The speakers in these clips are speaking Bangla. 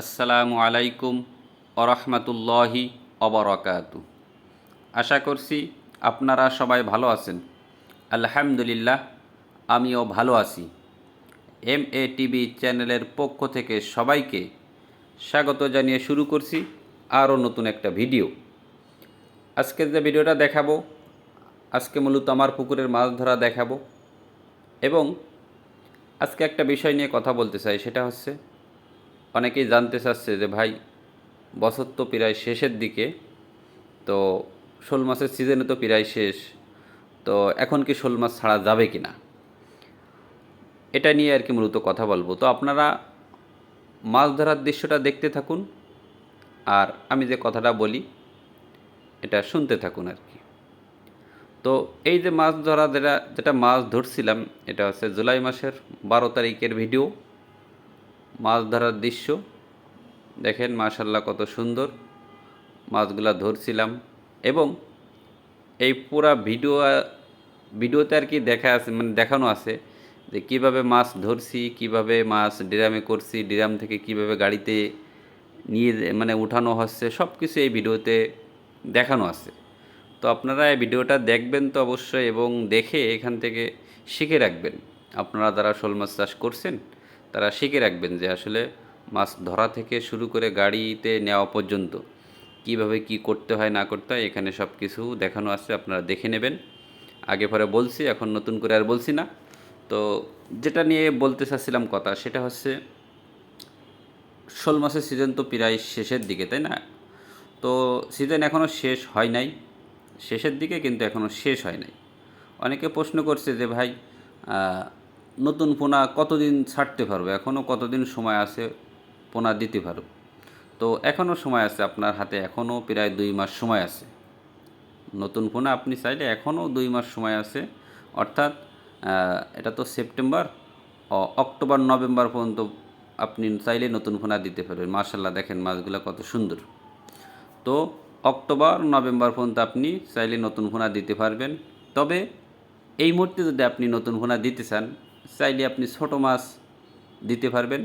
আসসালামু আলাইকুম আরহামতুল্লাহি অবরকাতু আশা করছি আপনারা সবাই ভালো আছেন। আলহামদুলিল্লাহ, আমিও ভালো আছি। এম এ টিভি চ্যানেলের পক্ষ থেকে সবাইকে স্বাগত জানিয়ে শুরু করছি আরও নতুন একটা ভিডিও। আজকের যে ভিডিওটা দেখাবো, আজকে মূলত আমার পুকুরের মাছ ধরা দেখাবো এবং আজকে একটা বিষয় নিয়ে কথা বলতে চাই, সেটা হচ্ছে অনেকেই জানতে চাচ্ছে যে ভাই বছর তো প্রায় শেষের দিকে, তো শোল মাছের সিজনে তো প্রায় শেষ, তো এখন কি শোল মাছ ছাড়া যাবে কি না এটা নিয়ে আর কি মূলত কথা বলব। তো আপনারা মাছ ধরার দৃশ্যটা দেখতে থাকুন, আর আমি যে কথাটা বলি, এটা শুনতে থাকুন আর কি। তো এই যে মাছ ধরা, যেটা যেটা মাছ ধরছিলাম, এটা হচ্ছে জুলাই মাসের বারো তারিখের ভিডিও মাছ ধরার দৃশ্য। দেখেন মাশাল্লাহ কত সুন্দর মাছগুলা ধরছিলাম। এবং এই পুরা ভিডিও, ভিডিওতে আর কি দেখা আছে মানে দেখানো আছে যে কীভাবে মাছ ধরছি, কীভাবে মাছ ডিরামে করছি, ড্রাম থেকে কীভাবে গাড়িতে নিয়ে মানে উঠানো হচ্ছে সব কিছু এই ভিডিওতে দেখানো আছে। তো আপনারা এই ভিডিওটা দেখবেন তো অবশ্যই এবং দেখে এখান থেকে শিখে রাখবেন। আপনারা যারা শোল মাছ চাষ করছেন তারা শিখে রাখবেন যে আসলে মাছ ধরা থেকে শুরু করে গাড়িতে নেওয়া পর্যন্ত কীভাবে কি করতে হয়, না করতে হয়, এখানে সব কিছু দেখানো আছে, আপনারা দেখে নেবেন। আগে পরে বলছি, এখন নতুন করে আর বলছি না। তো যেটা নিয়ে বলতে চাচ্ছিলাম কথা, সেটা হচ্ছে শোল মাসের সিজন তো প্রায় শেষের দিকে, তাই না? তো সিজন এখনও শেষ হয় নাই। শেষের দিকে কিন্তু এখনও শেষ হয় নাই। অনেকে প্রশ্ন করছে যে ভাই নতুন পোনা কতদিন ছাড়তে পারব? এখনও কতদিন সময় আছে পোনা দিতে পারব? তো এখনও সময় আছে আপনার হাতে এখনও প্রায় দুই মাস সময় আছে। নতুন পোনা আপনি চাইলে এখনও দুই মাস সময় আছে। অর্থাৎ এটা তো সেপ্টেম্বর অক্টোবর, নভেম্বর পর্যন্ত আপনি চাইলে নতুন পোনা দিতে পারবেন। মার্শাল্লাহ দেখেন মাছগুলো কত সুন্দর। তো অক্টোবর, নভেম্বর পর্যন্ত আপনি চাইলে নতুন পোনা দিতে পারবেন। তবে এই মুহূর্তে যদি আপনি নতুন পোনা দিতে চান চাইলে আপনি ছোটো মাছ দিতে পারবেন।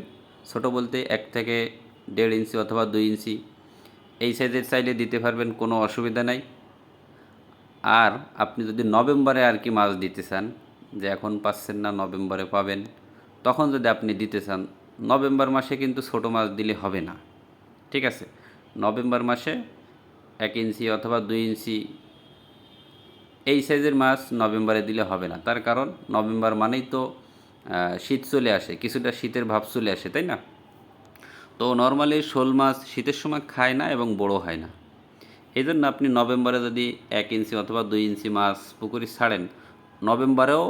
ছোট বলতে এক থেকে দেড় ইঞ্চি অথবা দুই ইঞ্চি। এই সাইজের চাইলে দিতে পারবেন, কোনো অসুবিধা নাই। আর আপনি যদি নভেম্বরে আর কি মাছ দিতে চান, যে এখন পাচ্ছেন না, নভেম্বরে পাবেন, তখন যদি আপনি দিতে চান, নভেম্বর মাসে কিন্তু ছোটো মাছ দিলে হবে না। ঠিক আছে? নভেম্বর মাসে এক ইঞ্চি অথবা দুই ইঞ্চি এই সাইজের মাছ নভেম্বরে দিলে হবে না। তার কারণ নভেম্বর মানেই তো শীত চলে আসে, কিছুটা শীতের ভাব চলে আসে, তাই না? তো নর্মালি শোল মাছ শীতের সময় খায় না এবং বড় হয় না। এই জন্য আপনি নভেম্বরে যদি এক ইঞ্চি অথবা দুই ইঞ্চি মাছ, পুকুরে ছাড়েন, নভেম্বরেও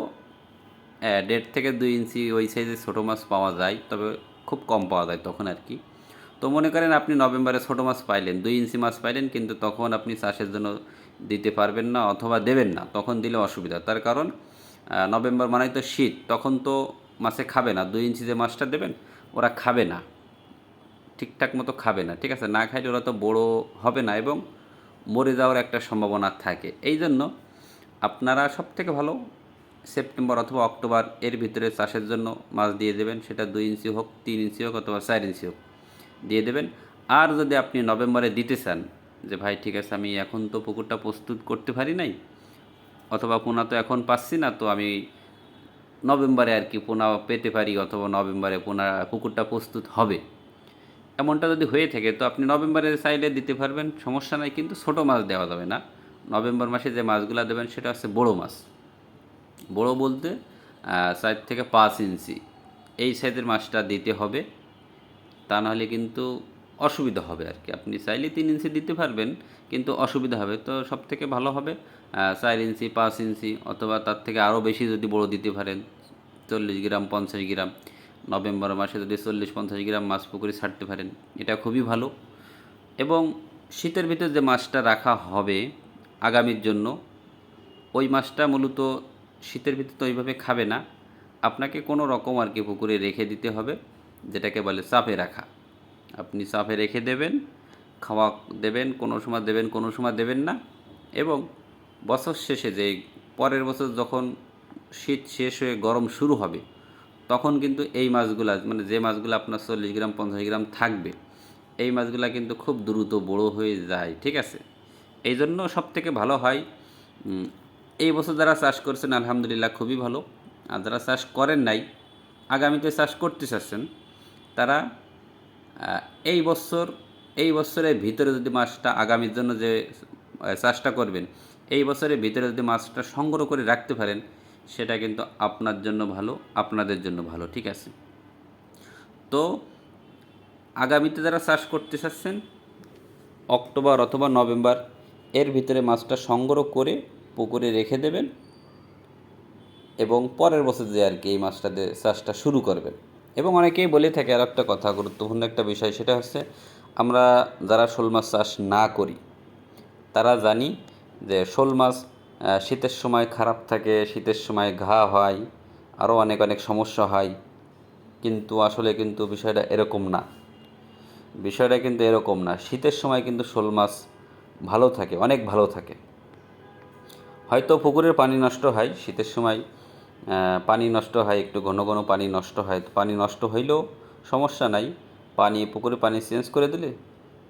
দেড় থেকে দুই ইঞ্চি ওই সাইজে ছোটো মাছ পাওয়া যায়, তবে খুব কম পাওয়া যায় তখন আর কি। তো মনে করেন আপনি নভেম্বরে ছোটো মাছ পাইলেন, দুই ইঞ্চি মাছ পাইলেন, কিন্তু তখন আপনি চাষের জন্য দিতে পারবেন না অথবা দেবেন না, তখন দিলে অসুবিধা। তার কারণ নভেম্বর মানেই তো শীত, তখন তো মাছে খাবে না। দুই ইঞ্চি যে মাছটা দেবেন, ওরা খাবে না। ঠিকঠাক মতো খাবে না, ঠিক আছে? না খাইলে ওরা তো বড় হবে না এবং মরে যাওয়ার একটা সম্ভাবনা থাকে। এই জন্য আপনারা সব থেকে ভালো সেপ্টেম্বর অথবা অক্টোবর এর ভিতরে চাষের জন্য মাছ দিয়ে দেবেন। সেটা দুই ইঞ্চি হোক, তিন ইঞ্চি হোক অথবা চার ইঞ্চি হোক দিয়ে দেবেন। আর যদি আপনি নভেম্বরে দিতে চান যে, ভাই, ঠিক আছে, আমি এখন তো পুকুরটা প্রস্তুত করতে পারি নাই। অথবা পোনা তো এখন পাচ্ছি না, তো আমি নভেম্বরে আর কি পোনা পেতে পারি অথবা নভেম্বরে পোনা পুকুরটা প্রস্তুত হবে। এমনটা যদি হয়ে থাকে, তো আপনি নভেম্বরে চাইলে দিতে পারবেন, সমস্যা নাই, কিন্তু ছোটো মাছ দেওয়া যাবে না। নভেম্বর মাসে যে মাছগুলো দেবেন, সেটা হচ্ছে বড়ো মাছ। বড়ো বলতে চার থেকে পাঁচ ইঞ্চি। এই সাইজের মাছটা দিতে হবে, তা নাহলে কিন্তু অসুবিধা হবে আর কি। আপনি চাইলে তিন ইঞ্চি দিতে পারবেন, কিন্তু অসুবিধা হবে। তো সব থেকে ভালো হবে চার ইঞ্চি, পাঁচ ইঞ্চি অথবা তার থেকে আরও বেশি যদি বড় দিতে পারেন, চল্লিশ গ্রাম, পঞ্চাশ গ্রাম। নভেম্বর মাসে যদি চল্লিশ, পঞ্চাশ গ্রাম মাছ পুকুরে ছাড়তে পারেন, এটা খুবই ভালো। এবং শীতের ভিতর যে মাছটা রাখা হবে আগামীর জন্য, ওই মাছটা মূলত শীতের ভিতর তো ওইভাবে খাবে না। আপনাকে কোনো রকম আর কি পুকুরে রেখে দিতে হবে, যেটাকে বলে চাপে রাখা। আপনি চাপে রেখে দেবেন, খাওয়া দেবেন, কোনো সময় দেবেন, কোনো সময় দেবেন না। এবং বছর শেষে যে পরের বছর যখন শীত শেষ হয়ে গরম শুরু হবে, তখন কিন্তু এই মাছগুলা মানে যে মাছগুলো আপনার চল্লিশ গ্রাম, পঞ্চাশ গ্রাম থাকবে, এই মাছগুলা কিন্তু খুব দ্রুত বড় হয়ে যায়, ঠিক আছে? এই জন্য সব থেকে ভালো হয় এই বছর যারা চাষ করছেন, আলহামদুলিল্লাহ খুবই ভালো। আর যারা চাষ করেন নাই, আগামীতে চাষ করতে চাচ্ছেন, তারা এই বছর, এই বছরের ভিতরে যদি মাছটা আগামীর জন্য যে চাষটা করবেন এই বছরের ভিতরে যদি মাছটা সংগ্রহ করে রাখতে পারেন, সেটা কিন্তু আপনার জন্য ভালো, আপনাদের জন্য ভালো, ঠিক আছে? তো আগামীতে যারা চাষ করতে চাচ্ছেন, অক্টোবর অথবা নভেম্বর, এর ভিতরে মাছটা সংগ্রহ করে পুকুরে রেখে দেবেন এবং পরের বছর যে আর কি এই মাছটা চাষটা শুরু করবেন। এবং অনেকেই বলে থাকে, আর একটা কথা গুরুত্বপূর্ণ একটা বিষয়, সেটা হচ্ছে আমরা যারা শোল মাছ চাষ না করি, তারা জানি যে শোল মাছ শীতের সময় খারাপ থাকে, শীতের সময় ঘা হয়, আরও অনেক অনেক সমস্যা হয়। কিন্তু আসলে কিন্তু বিষয়টা এরকম না। বিষয়টা কিন্তু এরকম না। শীতের সময় কিন্তু শোল মাছ ভালো থাকে, অনেক ভালো থাকে। হয়তো পুকুরের পানি নষ্ট হয়, শীতের সময় পানি নষ্ট হয়, একটু ঘন ঘন পানি নষ্ট হয়। পানি নষ্ট হইলেও সমস্যা নাই। পানি পুকুরে পানি চেঞ্জ করে দিলে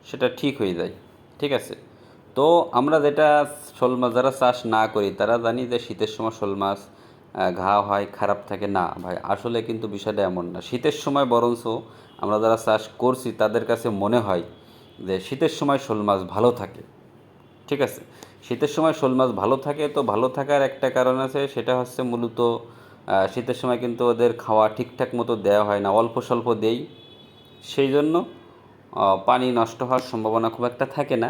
সেটা ঠিক হয়ে যায়। ঠিক আছে? তো আমরা যেটা শোল মাছ যারা চাষ না করি, তারা জানি যে শীতের সময় শোল মাছ ঘা হয়, খারাপ থাকে। না ভাই, আসলে কিন্তু বিষয়টা এমন না। শীতের সময় বরঞ্চ আমরা যারা চাষ করছি, তাদের কাছে মনে হয় যে শীতের সময় শোল মাছ ভালো থাকে। ঠিক আছে? শীতের সময় শোল মাছ ভালো থাকে তো ভালো থাকার একটা কারণ আছে, সেটা হচ্ছে মূলত শীতের সময় কিন্তু ওদের খাওয়া ঠিকঠাক মতো দেওয়া হয় না। অল্প স্বল্প দেই। সেই জন্য পানি নষ্ট হওয়ার সম্ভাবনা খুব একটা থাকে না।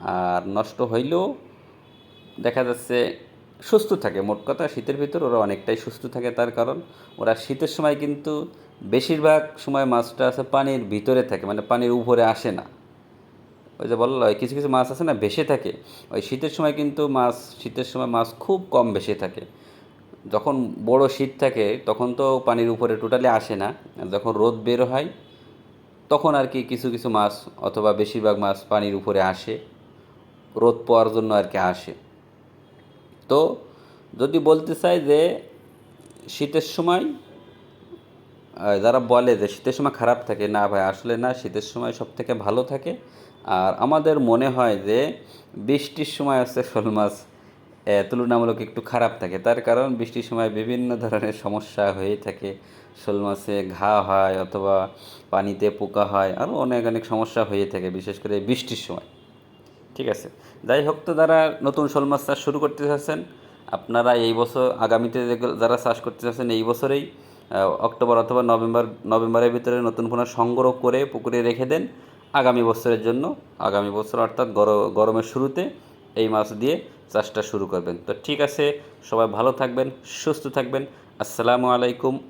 আর নষ্ট হইলেও দেখা যাচ্ছে সুস্থ থাকে। মোট কথা শীতের ভিতর ওরা অনেকটাই সুস্থ থাকে তার কারণ। ওরা শীতের সময় কিন্তু বেশিরভাগ সময় মাছটা আছে পানির ভিতরে থাকে মানে পানির উপরে আসে না। ওই যে বলল কিছু কিছু মাছ আছে না ভেসে থাকে। ওই শীতের সময় কিন্তু মাছ, শীতের সময় মাছ খুব কম ভেসে থাকে। যখন বড় শীত থাকে, তখন তো পানির উপরে টোটালি আসে না। যখন রোদ বের হয়, তখন আর কি কিছু কিছু মাছ অথবা বেশিরভাগ মাছ পানির উপরে আসে। রোদ পাওয়ার জন্য আর কি আসে তো যদি বলতে চাই যে শীতের সময় যারা বলে যে শীতের সময় খারাপ থাকে, না ভাই, আসলে না, শীতের সময় সব থেকে ভালো থাকে। আর আমাদের মনে হয় যে বৃষ্টির সময় আছে শোল মাছ তুলনামূলক একটু খারাপ থাকে। তার কারণ বৃষ্টির সময় বিভিন্ন ধরনের সমস্যা হয়ে থাকে। শোল মাছে ঘা হয় অথবা পানিতে পোকা হয় আরও অনেক অনেক সমস্যা হয়ে থাকে, বিশেষ করে বৃষ্টির সময়। ঠিক আছে। যাই হোক তো যারা নতুন শোল মাছ চাষ শুরু করতে চাচ্ছেন, আপনারা এই বছর আগামীতে যারা চাষ করতে চাচ্ছেন এই বছরেই অক্টোবর অথবা নভেম্বর, নভেম্বরের ভিতরে নতুন পোনা সংগ্রহ করে পুকুরে রেখে দেন আগামী বছরের জন্য। আগামী বছর অর্থাৎ গর- গরমের শুরুতে এই মাছ দিয়ে চাষটা শুরু করবেন। তো ঠিক আছে, সবাই ভালো থাকবেন, সুস্থ থাকবেন। আসসালামু আলাইকুম।